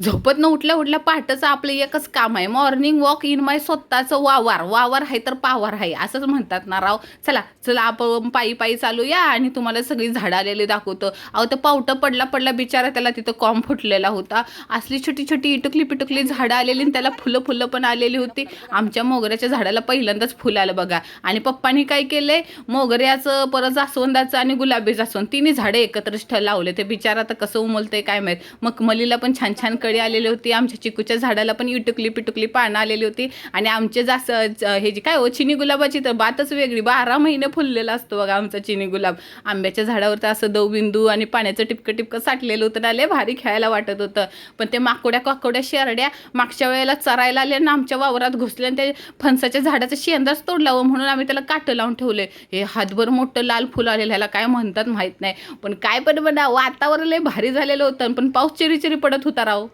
झोपत न उठल्या उठल्या पहाटचं आपलं एकच काम आहे. मॉर्निंग वॉक इन माय स्वतःचं वावर. वावर आहे तर पावर आहे असंच म्हणतात ना राव. चला चला आपण पायी पायी चालू या आणि तुम्हाला सगळी झाडं आलेली दाखवतो. अहो तर पावटं पडला पडला बिचारा त्याला तिथं कॉम फुटलेला होता. असली छोटी छोटी इटुकली पिटुकली झाडं आलेली आणि त्याला फुलं फुलं पण आलेली होती. आमच्या मोगऱ्याच्या झाडाला पहिल्यांदाच फुल आलं बघा. आणि पप्पानी काय केलंय? मोगऱ्याचं परत जास्वंदाचं आणि गुलाबी जास्वंद. तिन्ही झाडं एकत्रच लावले. ते बिचारा आता कसं उमलतंय काय माहीत? मगमलीला पण छान छान कळी आलेली होती आमच्या चिकूच्या झाडाला पण इटुकली पिटुकली पानं आलेली होती. आणि आमचे जास हे जे काय हो चिनी गुलाबाची तर बातच वेगळी. बारा महिने फुललेला असतो बघा आमचा चिनी गुलाब. आंब्याच्या झाडावर तर असं दवबिंदू आणि पाण्याचं टिपकं टिपकं साठलेलं होतं. ना लय भारी खेळायला वाटत होतं. पण ते माकोड्या काकोड्या शेरड्या मागच्या वेळेला चरायला आल्या आणि आमच्या वावरात घुसले आणि ते फणसाच्या झाडाचं शेंदाच तोडलावं हो म्हणून आम्ही त्याला काटं लावून ठेवले. हे हातभर मोठं लाल फुल आलेलं ह्याला काय म्हणतात माहीत नाही. पण काय पण म्हणा वातावरण लय भारी झालेलं होतं. पण पाऊस चिरी चिरी पडत होता राव.